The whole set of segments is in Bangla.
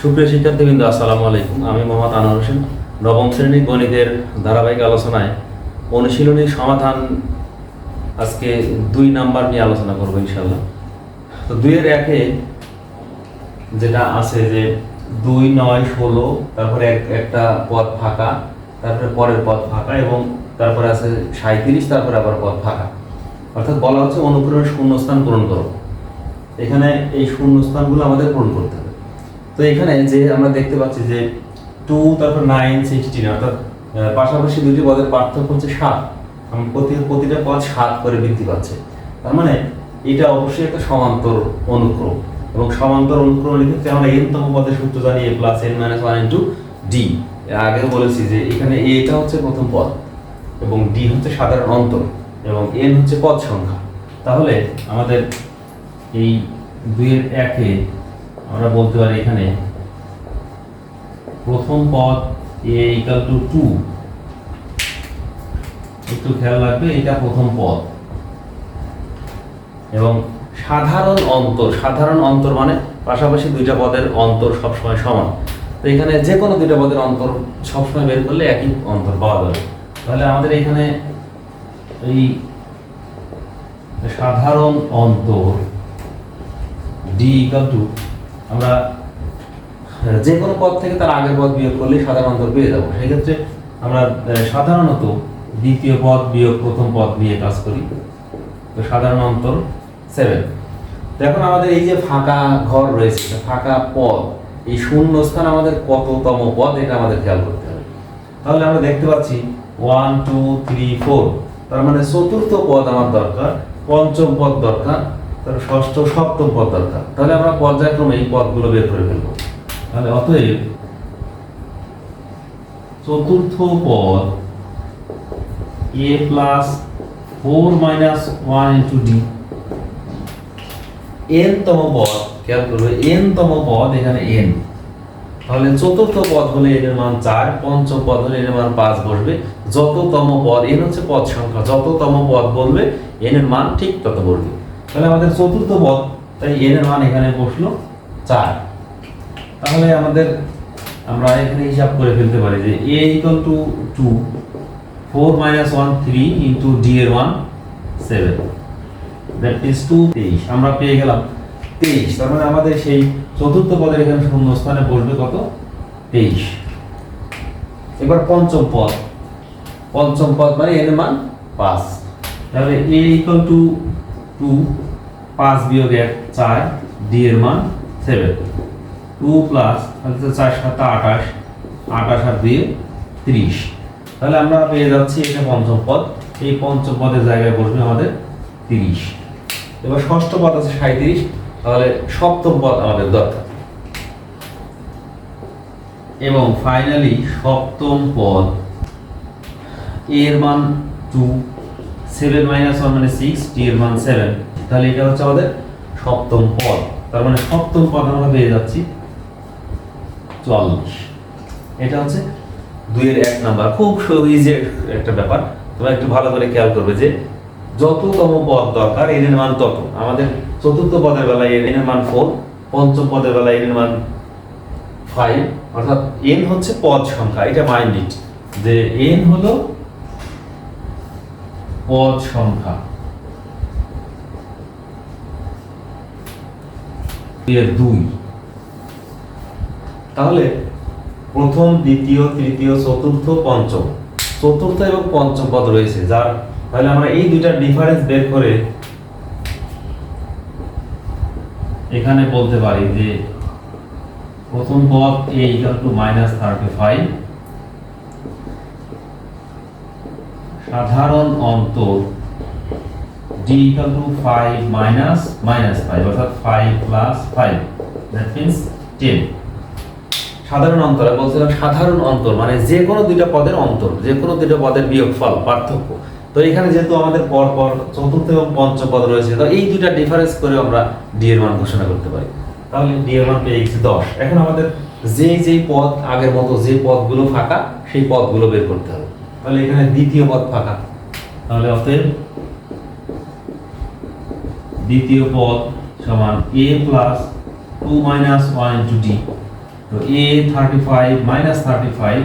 সুপ্রিয় শিক্ষার্থীবৃন্দ, আসসালামু আলাইকুম। আমি মোহাম্মদ আনোয়ার হোসেন। নবম শ্রেণি গণিতের ধারাবাহিক আলোচনায় অনুশীলনীর সমাধান আজকে দুই নাম্বার নিয়ে আলোচনা করব ইনশাল্লাহ তো দুইয়ের একে যেটা আছে যে দুই, নয়, ষোলো, তারপরে এক, একটা পদ ফাঁকা, তারপরে পরের পদ ফাঁকা এবং তারপরে আছে সাঁত্রিশ তারপরে আবার পদ ফাঁকা। অর্থাৎ বলা হচ্ছে অনুপ্রেরণ শূন্যস্থান পূরণ করো। এখানে এই শূন্যস্থানগুলো আমাদের পূরণ করতে হবে। তো এখানে যে আমরা দেখতে পাচ্ছি যে টু তারপর নাইন সিক্সটিন অর্থাৎ পাশাপাশি দুটি পদের পার্থক্য হচ্ছে সাত। প্রতি, প্রতিটা পদ সাত করে বৃদ্ধি পাচ্ছে। তার মানে এটা অবশ্যই একটা সমান্তর অনুক্রম। এবং সমান্তর অনুক্রমের ক্ষেত্রে আমরা এন তম পদের সূত্র জানি a plus n minus one into d আগেও বলেছি যে এখানে এটা হচ্ছে প্রথম পদ, এবং ডি হচ্ছে সাধারণ অন্তর, এবং এন হচ্ছে পদ সংখ্যা। তাহলে আমাদের এই দুইয়ের একে আমরা বলতে পারি এখানে, প্রথম পদ এ ইকাল টু টু একটু খেয়াল রাখবে, এটা প্রথম পদ। এবং সাধারণ অন্তর সাধারণ অন্তর মানে পাশাপাশি দুইটা পদের অন্তর সবসময় সমান। তো এখানে যে কোনো দুইটা পদের অন্তর সবসময় বের করলে একই অন্তর পাওয়া যাবে। তাহলে আমাদের এখানে এই সাধারণ অন্তর ডি ইকাল টু আমরা যে কোনো পদ থেকে তার আগের পদ বিয়োগ করলে সাধারণ অন্তর পেয়ে যাব। সেক্ষেত্রে আমরা সাধারণত দ্বিতীয় পদ বিয়োগ প্রথম পদ নিয়ে কাজ করি। তো সাধারণ অন্তর সেভেন এখন আমাদের এই যে ফাঁকা ঘর রয়েছে ফাঁকা পদ, এই শূন্য স্থান আমাদের কততম পদ, এটা আমাদের খেয়াল করতে হবে। তাহলে আমরা দেখতে পাচ্ছি ওয়ান টু থ্রি ফোর তার মানে চতুর্থ পদ আমার দরকার, পঞ্চম পদ দরকার তার ষষ্ঠ, সপ্তম পদ দরকার। তাহলে আমরা পর্যায়ক্রমে এই পদগুলো বের করে ফেলব। তাহলে অতএব চতুর্থ পদ a plus four minus one into d n তম পদ, খেয়াল করবে এন তম পদ এখানে এন তাহলে চতুর্থ পদ হলে এর মান চার, পঞ্চম পদ হলে এর মান পাঁচ বসবে। যততম পদ এন হচ্ছে পদ সংখ্যা যততম পদ বলবে এন এর মান ঠিক তত বলবে। তাহলে আমাদের চতুর্থ পদ, তাই এর মান এখানে বসল চার। তাহলে আমাদের আমরা এখানে হিসাব করে ফেলতে পারি যে a equal to two four minus one three into d এর one seven that is two তেইশ। আমরা পেয়ে গেলাম তেইশ। তার মানে আমাদের সেই চতুর্থ পদের এখানে শূন্য স্থানে বসবে কত? তেইশ। এবার পঞ্চম পদ। পঞ্চম পদ মানে এর মান পাঁচ। তাহলে এ ইকুয়াল টু টু পাঁচ বিয়োগ এক, চার ডি এর মান সেভেন টু প্লাস চার সাত আঠাশ আঠাশ আর দুয়ে ত্রিশ। তাহলে আমরা পেয়ে যাচ্ছি এটা পঞ্চম পদ। এই পঞ্চম পদের জায়গায় বসবে আমাদের তিরিশ। এবার ষষ্ঠ পদ আছে সাঁত্রিশ তাহলে সপ্তম পদ আমাদের দরকার। এবং ফাইনালি সপ্তম পদ। এর মান টু সেভেন মাইনাস ওয়ান মানে সিক্স টি এর মান সেভেন তাহলে এটা হচ্ছে আমাদের সপ্তম পদ। তার মানে সপ্তম পদ আমরা পেয়ে যাচ্ছি চুয়াল্লিশ। এটা হচ্ছে দুইয়ের এক নাম্বার। খুব ইজি একটা ব্যাপার। তোমরা একটু ভালো করে খেয়াল করবে যে যততম পদ দরকার এন এর মান তত। আমাদের চতুর্থ পদের বেলায় এন এর মান ফোর পঞ্চম পদের বেলায় এন এর মান ফাইভ অর্থাৎ এন হচ্ছে পদ সংখ্যা, এটা মাইন্ড ইট যে এন হলো পদ দুই। তাহলে প্রথম, দ্বিতীয়, তৃতীয়, চতুর্থ, পঞ্চম। চতুর্থ এবং পঞ্চম পদ রয়েছে, যার তাহলে আমরা এই দুইটার ডিফারেন্স বের করে এখানে বলতে পারি যে প্রথম পদ a equal to minus thirty five সাধারণ অন্তর d equal to five minus minus five অর্থাৎ five plus five that means ten সাধারণ অন্তর বলছিলাম সাধারণ অন্তর মানে যে কোনো দুইটা পদের অন্তর, যে কোনো দুইটা পদের বিয়োগফল, পার্থক্য। তো এখানে যেহেতু আমাদের পর পর চতুর্থ এবং পঞ্চম পদ রয়েছে, তো এই দুইটা ডিফারেন্স করে আমরা ডি এর মান ঘোষণা করতে পারি। তাহলে ডি এর মান পেয়ে গেছি দশ। এখন আমাদের যেই যেই পদ আগের মতো যে পদগুলো ফাঁকা, সেই পদগুলো বের করতে হবে। তাহলে এখানে দ্বিতীয় পদ ফাঁকা। তাহলে অতএব দ্বিতীয় পদ সমান a plus two minus one into d তো a thirty five minus thirty five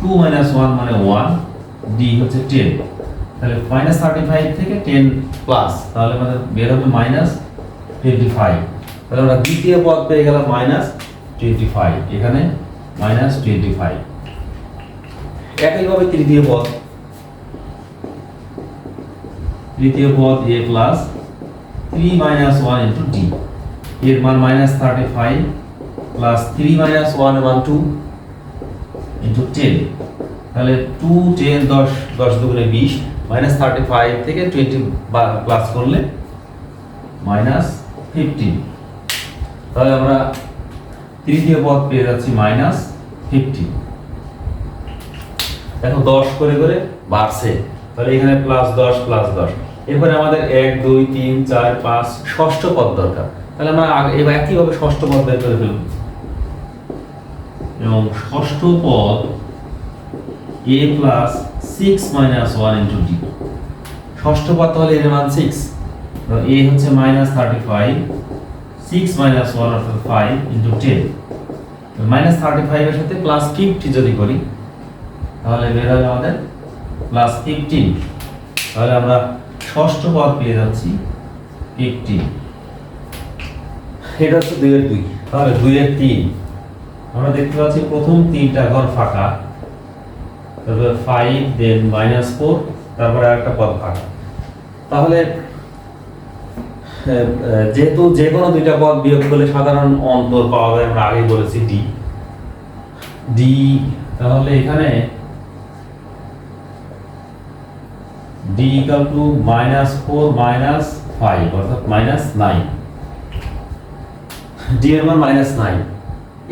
two minus one মানে ওয়ান ডি হচ্ছে টেন তাহলে মাইনাস থার্টি ফাইভ থেকে টেন প্লাস তাহলে আমাদের বের হবে মাইনাস টোয়েন্টি ফাইভ তাহলে আমরা দ্বিতীয় পদ পেয়ে গেলাম মাইনাস টোয়েন্টি ফাইভ এখানে মাইনাস টোয়েন্টি ফাইভ একইভাবে তৃতীয় পদ। তৃতীয় পদ a plus three minus one into d এর মান minus thirty five plus three minus one মান টু ইন্টু টেন তাহলে টু টেন দশ দশ দুগুণে বিশ মাইনাস থার্টি ফাইভ থেকে টোয়েন্টি প্লাস করলে মাইনাস ফিফটিন তাহলে আমরা তৃতীয় পদ পেয়ে যাচ্ছি মাইনাস ফিফটিন দেখো দশ করে করে বাড়ছে। তাহলে এখানে প্লাস দশ প্লাস দশ। এরপরে আমাদের এক, দুই, তিন, চার, পাঁচ, ষষ্ঠ পদ দরকার। তাহলে আমরা এবার একইভাবে ষষ্ঠ পদ বের করে ফেলব। এবং ষষ্ঠ পদ a plus six minus one into d ষষ্ঠ পদ তাহলে এর মান সিক্স এ হচ্ছে minus thirty five six minus one অর্থাৎ five into ten minus thirty ফাইভের সাথে প্লাস ফিফটি যদি করি তাহলে বের হবে আমাদের প্লাস ফিফটিন তাহলে আমরা ষষ্ঠ পদ পেয়ে যাচ্ছি ফিফটিন এটা হচ্ছে দুইয়ের দুই। তাহলে দুইয়ের তিন। আমরা দেখতে পাচ্ছি প্রথম তিনটা ঘর ফাঁকা। তারপরে ফাইভ দেন মাইনাস ফোর তারপরে একটা পদ ফাঁকা। তাহলে যেহেতু যে কোনো দুইটা পদ বিয়োগ করলে সাধারণ অন্তর পাওয়া যায় আমরা আগেই বলেছি ডি ডি তাহলে এখানে ডি ইকাল এর মান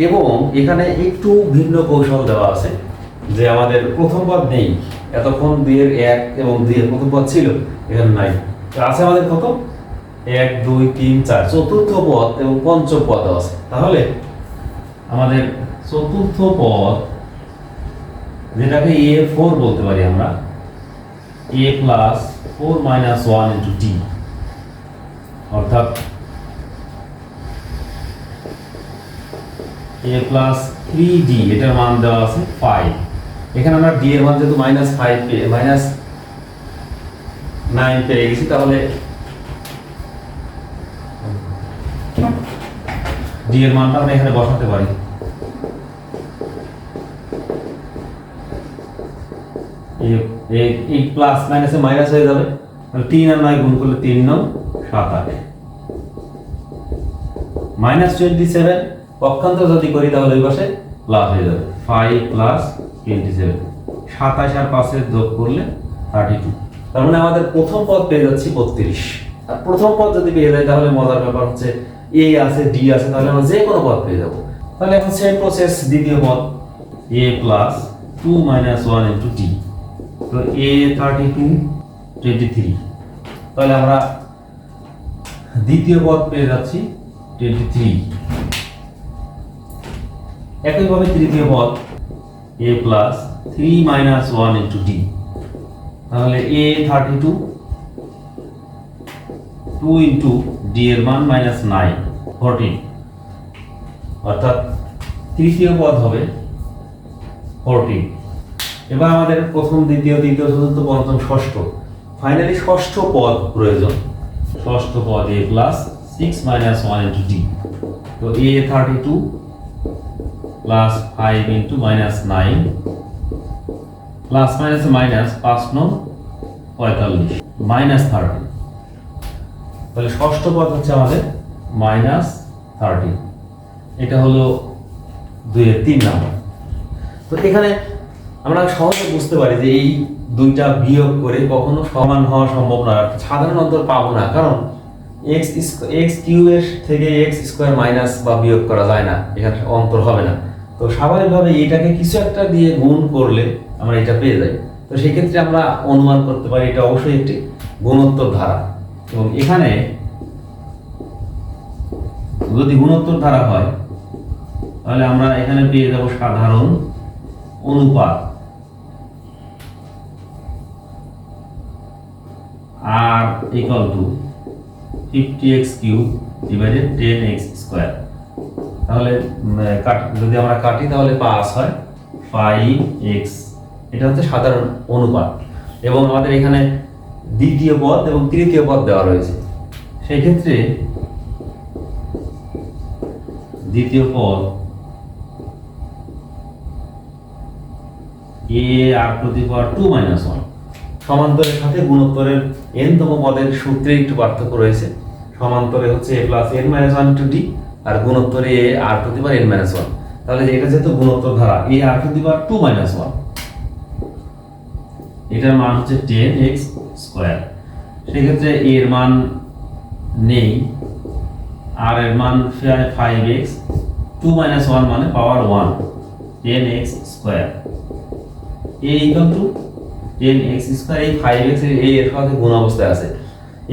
এবং এখানে একটু ভিন্ন কৌশল দেওয়া আছে, যে আমাদের প্রথম পদ নেই, এতক্ষণ এক এবং প্রথম পদ ছিল, এখানে নাই আছে আমাদের কত? এক, দুই, তিন, চার। চতুর্থ পদ এবং পঞ্চম পদ আছে। তাহলে আমাদের চতুর্থ পদ, যেটাকে এ ফোর বলতে পারি আমরা a plus four minus one into d অর্থাৎ এ প্লাস থ্রি ডি এটার মান দেওয়া আছে ফাইভ এখানে আমরা ডি এর মান যেহেতু মাইনাস ফাইভ পেয়ে মাইনাস নাইন পেয়ে গেছি, তাহলে ডি এর মানটা আমরা এখানে বসাতে পারি। এই প্লাস মাইনাসে মাইনাস হয়ে যাবে। তিন আর নয় গুণ করলে তিন নং সাত আট। মাইনাস টোয়েন্টি সেভেন পক্ষান্তর যদি করি তাহলে ওই পাশে প্লাস হয়ে যাবে। ফাইভ প্লাস টোয়েন্টি সেভেন সাতাশ আর যোগ করলে থার্টি টু তার মানে আমাদের প্রথম পদ পেয়ে যাচ্ছি বত্রিশ। আর প্রথম পদ যদি পেয়ে যায় তাহলে মজার ব্যাপার হচ্ছে এ আছে ডি আছে, তাহলে আমরা যে কোনো পদ পেয়ে যাব। তাহলে এখন সেম প্রসেস দ্বিতীয় পদ a plus two minus one into t তো a thirty two twenty three তাহলে আমরা দ্বিতীয় পদ পেয়ে যাচ্ছি টোয়েন্টি থ্রি একইভাবে তৃতীয় পদ a plus three minus one into d তাহলে a thirty two two into d এর মান মাইনাস নাইন ফোরটিন অর্থাৎ তৃতীয় পদ হবে ফোরটিন এবার আমাদের প্রথম, দ্বিতীয়, তৃতীয়, চতুর্থ, পঞ্চম, ষষ্ঠ। ফাইনালি ষষ্ঠ পদ প্রয়োজন। ষষ্ঠ পদ a plus six minus one into d তো a thirty two plus five into minus nine plus minus minus পাঁচ নং পঁয়তাল্লিশ মাইনাস থার্টি তাহলে ষষ্ঠ পদ হচ্ছে আমাদের মাইনাস থার্টি এটা হলো দুইয়ের তিন নাম্বার। তো এখানে আমরা সহজে বুঝতে পারি যে এই দুইটা বিয়োগ করে কখনো সমান হওয়া সম্ভব না সাধারণ অন্তর পাবো না, কারণ এক্স এক্স কিউবের থেকে এক্স স্কোয়ার মাইনাস বা বিয়োগ করা যায় না, এখানে অন্তর হবে না। তো স্বাভাবিকভাবে এটাকে কিছু একটা দিয়ে গুণ করলে আমরা এটা পেয়ে যাই। তো সেই ক্ষেত্রে আমরা অনুমান করতে পারি এটা অবশ্যই একটি গুণোত্তর ধারা। এবং এখানে যদি গুণোত্তর ধারা হয়, তাহলে আমরা এখানে পেয়ে যাব সাধারণ অনুপাত। R equal to fifty x cube divided ten x square তাহলে যদি আমরা কাটি, তাহলে পাঁচ হয় ফাইভ এক্স এটা হচ্ছে সাধারণ অনুপাত। এবং আমাদের এখানে দ্বিতীয় পদ এবং তৃতীয় পদ দেওয়া রয়েছে। সেই ক্ষেত্রে দ্বিতীয় পদ a r the power two minus one সমান্তরের সাথে গুণোত্তরের এন তম পদের সূত্রে একটু পার্থক্য রয়েছে। সমান্তরে হচ্ছে a plus n minus one to d R গুণোত্তরে a r to the power n minus one তাহলে এটা যেহেতু গুণোত্তর ধারা a r to the power two minus one এটার মান হচ্ছে টেন এক্স স্কোয়ার সেক্ষেত্রে এর মান নেই আর এর মান five x two minus one মানে power one ten x square a equal to ten x square এই ফাইভ এক্স এই এর সাথে গুণ অবস্থায় আছে।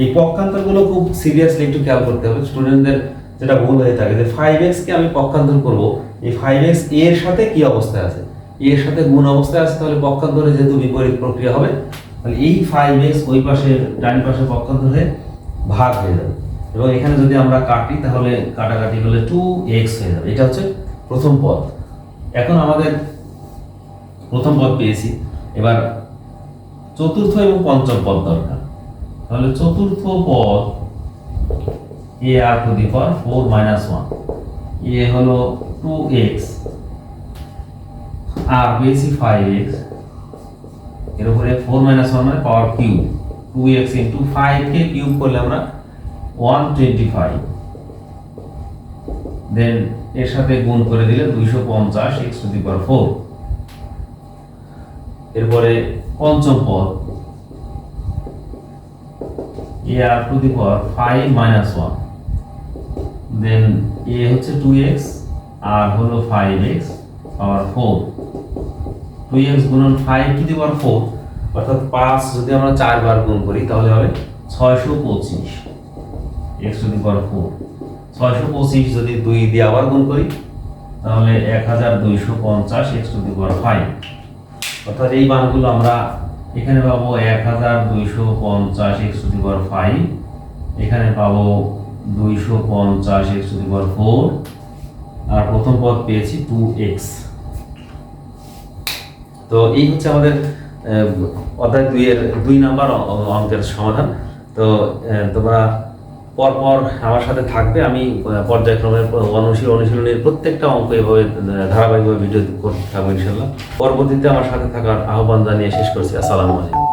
এই পক্ষান্তরগুলো খুব সিরিয়াসলি একটু খেয়াল করতে হবে। স্টুডেন্টদের যেটা ভুল হয়ে থাকে যে ফাইভ এক্স কে আমি পক্ষান্তর করব। এই ফাইভ এক্সের সাথে কি অবস্থায় আছে? এর সাথে গুণ অবস্থায় আছে তাহলে পক্ষান্তরে যেহেতু বিপরীত প্রক্রিয়া হবে, তাহলে এই ফাইভ এক্স ওই পাশে ডান পাশে পক্ষান্তর হয়ে ভাগ হয়ে যাবে। এবং এখানে যদি আমরা কাটি, তাহলে কাটাকাটি হলে টু এক্স হয়ে যাবে। এটা হচ্ছে প্রথম পদ। এখন আমাদের প্রথম পদ পেয়েছি। এবার চতুর্থ এবং পঞ্চম পদ দরকার। তাহলে চতুর্থ পদ a r to the power four minus one a হলো টু এক্স আর পেয়েছি ফাইভ এক্সের উপরে ফোর মাইনাস ওয়ান মানে power cube two x into ফাইভকে cube করলে আমরা ওয়ান টোয়েন্টি ফাইভ দেন এর সাথে গুণ করে দিলে দুইশো পঞ্চাশ x to the power four এরপরে পঞ্চম পদ। R to the power five minus one. Then a হচ্ছে টু এক্স আর হলো five x power four two x গুণন five to the power four অর্থাৎ পাঁচ যদি আমরা চারবার গুণ করি, তাহলে হবে ছয়শো পঁচিশ x to the power four ছয়শো পঁচিশ যদি দুই দিয়ে আবার গুণ করি, তাহলে এক হাজার দুইশো পঞ্চাশ x to the power five অর্থাৎ এই মানগুলো আমরা এখানে পাবো এক হাজার দুইশো পঞ্চাশ x to the power five, এখানে পাবো দুইশো পঞ্চাশ x to the power four, আর প্রথম পদ পেয়েছি টু এক্স। তো এই হচ্ছে আমাদের অধ্যায় দুইয়ের দুই নাম্বার অঙ্কের সমাধান। তো তোমরা পরপর আমার সাথে থাকবে, আমি পর্যায়ক্রমে অনুশীল অনুশীলন, অনুশীলনের প্রত্যেকটা অঙ্ক এভাবে ধারাবাহিকভাবে ভিডিও করতে থাকব ইনশাল্লাহ পরবর্তীতে আমার সাথে থাকার আহ্বান জানিয়ে শেষ করছি। আসসালামু আলাইকুম।